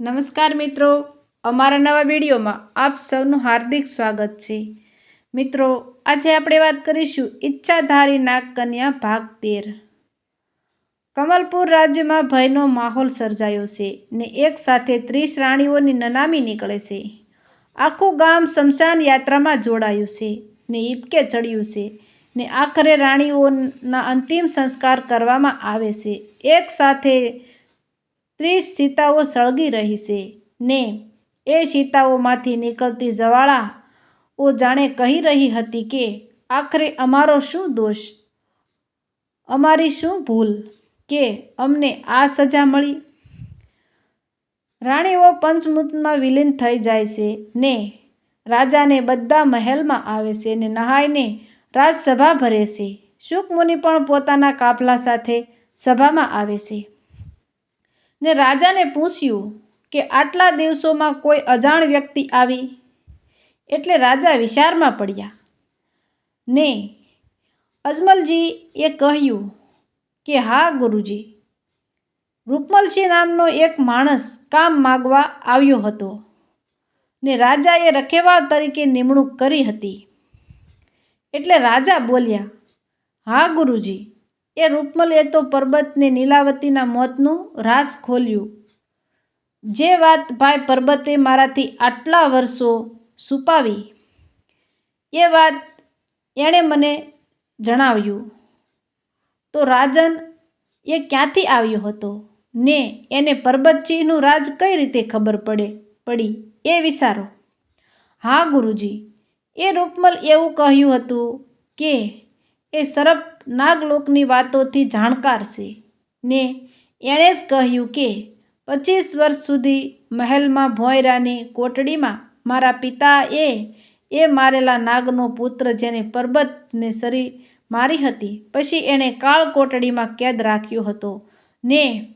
નમસ્કાર મિત્રો. અમારા નવા વિડીયોમાં આપ સૌનું હાર્દિક સ્વાગત છે. મિત્રો, આજે આપણે વાત કરીશું ઈચ્છાધારી નાગ કન્યા ભાગ તેર. કમલપુર રાજ્યમાં ભયનો માહોલ સર્જાયો છે ને એક સાથે ત્રીસ રાણીઓની નનામી નીકળે છે. આખું ગામ શમશાન યાત્રામાં જોડાયું છે ને ઈબકે ચડ્યું છે ને આખરે રાણીઓના અંતિમ સંસ્કાર કરવામાં આવે છે. એક સાથે ત્રીસ સીતાઓ સળગી રહી છે. ને એ સીતાઓમાંથી નીકળતી જવાળાઓ જાણે કહી રહી હતી કે, આખરે અમારો શું દોષ? અમારી શું ભૂલ કે અમને આ સજા મળી? રાણીઓ પંચમૂતમાં વિલીન થઈ જાય છે ને રાજાને બધા મહેલમાં આવે છે ને નહાઈને રાજસભા ભરે છે. શુકમુનિ પણ પોતાના કાફલા સાથે સભામાં આવે છે. ને રાજાને પૂછ્યું કે આટલા દિવસોમાં કોઈ અજાણ વ્યક્તિ આવી? એટલે રાજા વિચારમાં પડ્યા. ને અજમલજી એ કહ્યું કે હા, ગુરુજી. રૂપમલસિંહ નામનો એક માણસ કામ માગવા આવ્યો હતો ને રાજાએ રખેવાળ તરીકે નિમણૂક કરી હતી. એટલે રાજા બોલ્યા, હા, ગુરુજી. એ રૂપમલે તો પરબતને નીલાવતીના મોતનું રાસ ખોલ્યું. જે વાત, ભાઈ પરબતે મારાથી આટલા વર્ષો છુપાવી. એ વાત એણે મને જણાવ્યું. તો રાજન એ ક્યાંથી આવ્યો હતો? ને એને પરબતજીનું રાજ કઈ રીતે ખબર પડે, પડી? એ વિચારો. હા, ગુરુજી. એ રૂપમલ એવું કહ્યું હતું કે એ સરપ નાગલોકની વાતોથી જાણકાર છે. ને એણે જ કહ્યું કે, પચીસ વર્ષ સુધી મહેલમાં ભોંયરાની કોટડીમાં મારા પિતાએ એ મારેલા નાગનો પુત્ર જેને પર્વતને સરી મારી હતી, પછી એણે કાળ કોટડીમાં કેદ રાખ્યો હતો. ને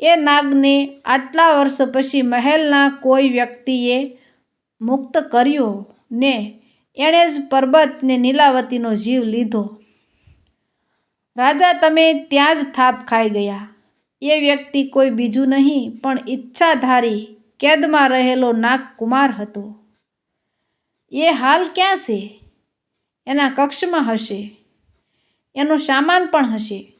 એ નાગને આટલા વર્ષ પછી મહેલના કોઈ વ્યક્તિએ મુક્ત કર્યો. ને એણે જ પર્વતને નીલાવતીનો જીવ લીધો. રાજા, તમે ત્યાં જ થાપ ખાઈ ગયા. એ વ્યક્તિ કોઈ બીજું નહીં, પણ ઈચ્છાધારી કેદમાં રહેલો નાગકુમાર હતો. એ હાલ ક્યાં છે? એના કક્ષમાં હશે. એનો સામાન પણ હશે.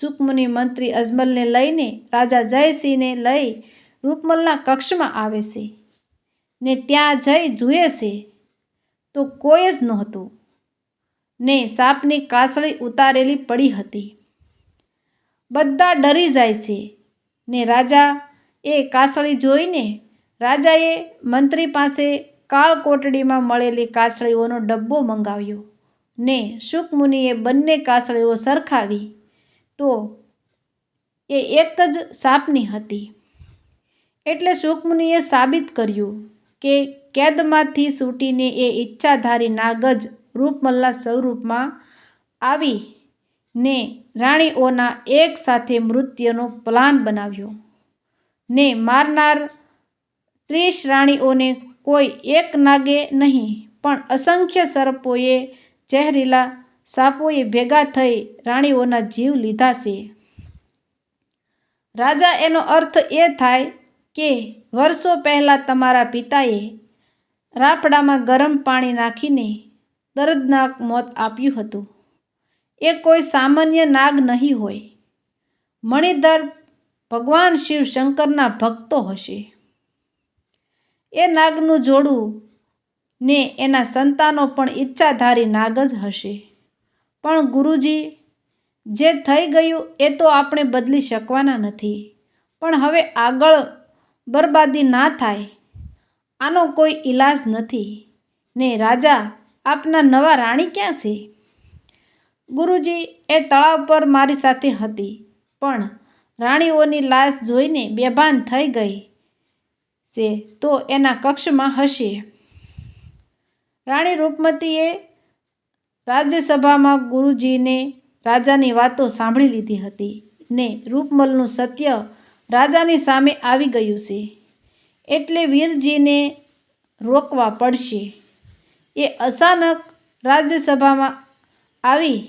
સુકમુનિ મંત્રી અજમલને લઈને રાજા જયસિંહને લઈ રૂપમલના કક્ષમાં આવે છે ને ત્યાં જઈ જુએ છે તો કોઈ જ નહોતું. ને સાપની કાસળી ઉતારેલી પડી હતી. બધા ડરી જાય છે ને રાજા એ કાસળી જોઈને રાજાએ મંત્રી પાસે કાળ કોટડીમાં મળેલી કાસળીઓનો ડબ્બો મંગાવ્યો ને શુકમુનિએ બંને કાસળીઓ સરખાવી તો એ એક જ સાપની હતી. એટલે શુકમુનિએ સાબિત કર્યું કે કેદમાંથી છૂટીને એ ઈચ્છાધારી નાગજ રૂપમલ્લા સ્વરૂપમાં આવી ને રાણીઓના એક સાથે મૃત્યુનો પ્લાન બનાવ્યો. ને મારનાર ત્રીસ રાણીઓને કોઈ એક નાગે નહીં, પણ અસંખ્ય સર્પોએ ઝેરીલા સાપોએ ભેગા થઈ રાણીઓના જીવ લીધા છે. રાજા, એનો અર્થ એ થાય કે વર્ષો પહેલાં તમારા પિતાએ રાફડામાં ગરમ પાણી નાખીને દર્દનાક મોત આપ્યું હતું. એ કોઈ સામાન્ય નાગ નહીં હોય. મણિધર ભગવાન શિવ શંકરના ભક્તો હશે. એ નાગનું જોડું ને એના સંતાનો પણ ઈચ્છાધારી નાગ જ હશે. પણ ગુરુજી, જે થઈ ગયું એ તો આપણે બદલી શકવાના નથી. પણ હવે આગળ બરબાદી ના થાય. આનો કોઈ ઈલાજ નથી. ને રાજા આપના નવા રાણી ક્યાં છે? ગુરુજી, એ તળાવ પર મારી સાથે હતી, પણ રાણીઓની લાશ જોઈને બેભાન થઈ ગઈ છે, તો એના કક્ષમાં હશે. રાણી રૂપમતીએ રાજ્યસભામાં ગુરુજીને રાજાની વાતો સાંભળી લીધી હતી ને રૂપમલનું સત્ય રાજાની સામે આવી ગયું છે, એટલે વીરજીને રોકવા પડશે. એ અચાનક રાજ્યસભામાં આવી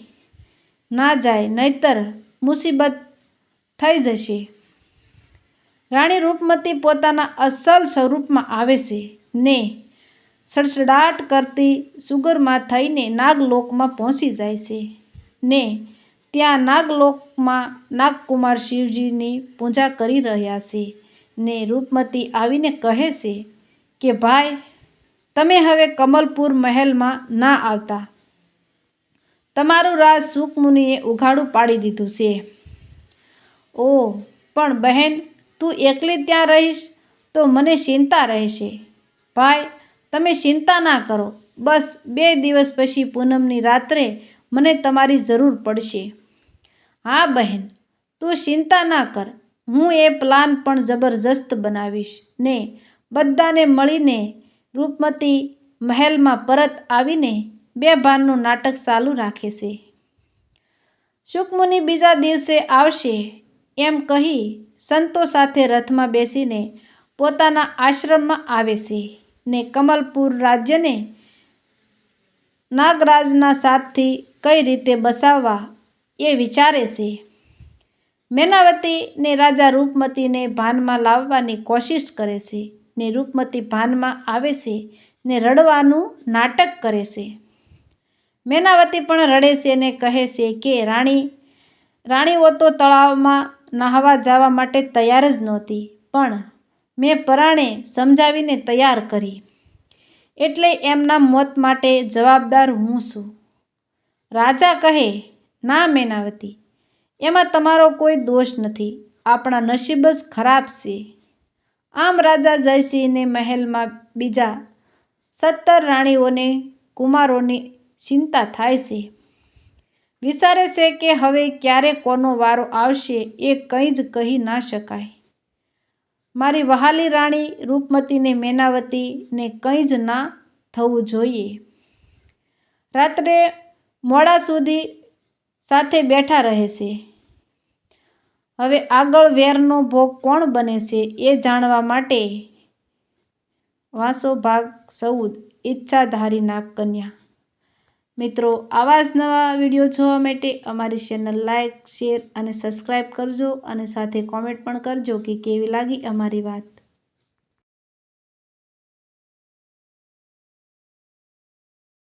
ના જાય, નહીતર મુસીબત થઈ જશે. રાણી રૂપમતી પોતાના અસલ સ્વરૂપમાં આવે છે ને સડસડાટ કરતી સુગરમાં થઈને નાગલોકમાં પહોંચી જાય છે ને ત્યાં નાગલોકમાં નાગકુમાર શિવજીની પૂજા કરી રહ્યા છે ને રૂપમતી આવીને કહે છે કે, ભાઈ તમે હવે કમલપુર મહેલમાં ના આવતા. તમારું રાજ સુકમુનિએ ઉઘાડું પાડી દીધું છે. ઓ, પણ બહેન, તું એકલી ત્યાં રહીશ તો મને ચિંતા રહેશે. ભાઈ, તમે ચિંતા ના કરો. બસ બે દિવસ પછી પૂનમની રાત્રે મને તમારી જરૂર પડશે. હા, બહેન, તું ચિંતા ના કર. હું એ પ્લાન પણ જબરજસ્ત બનાવીશ. ને, બધાને મળીને રૂપમતી મહેલમાં પરત આવીને બે ભાનનું નાટક ચાલુ રાખે છે. શુકમુનિ બીજા દિવસે આવશે એમ કહી સંતો સાથે રથમાં બેસીને પોતાના આશ્રમમાં આવે છે ને કમલપુર રાજ્યને નાગરાજના સાથથી કઈ રીતે બસાવવા એ વિચારે છે. મેનાવતીને રાજા રૂપમતીને ભાનમાં લાવવાની કોશિશ કરે છે. ને રૂપમતી ભાનમાં આવે છે ને રડવાનું નાટક કરે છે. મેનાવતી પણ રડે છે ને કહે છે કે, રાણી, રાણીઓ તો તળાવમાં નહાવા જવા માટે તૈયાર જ નહોતી, પણ મેં પરાણે સમજાવીને તૈયાર કરી. એટલે એમના મોત માટે જવાબદાર હું છું. રાજા કહે, ના મેનાવતી, એમાં તમારો કોઈ દોષ નથી. આપણા નસીબ જ ખરાબ છે. આમ રાજા જયસિંહને મહેલમાં બીજા સત્તર રાણીઓને કુમારોની ચિંતા થાય છે. વિચારે છે કે હવે ક્યારે કોનો વારો આવશે એ કંઈ જ કહી ના શકાય. મારી વહાલી રાણી રૂપમતીને મેનાવતીને કંઈ જ ના થવું જોઈએ. રાત્રે મોડા સુધી સાથે બેઠા રહે છે. હવે આગળ વેરનો ભોગ કોણ બને છે એ જાણવા માટે વાંસો ભાગ ચૌદ ઈચ્છાધારી કન્યા. મિત્રો, આવા જ નવા વીડિયો જોવા માટે અમારી ચેનલ લાઇક શેર અને સબસ્ક્રાઈબ કરજો અને સાથે કોમેન્ટ પણ કરજો કે કેવી લાગી અમારી વાત.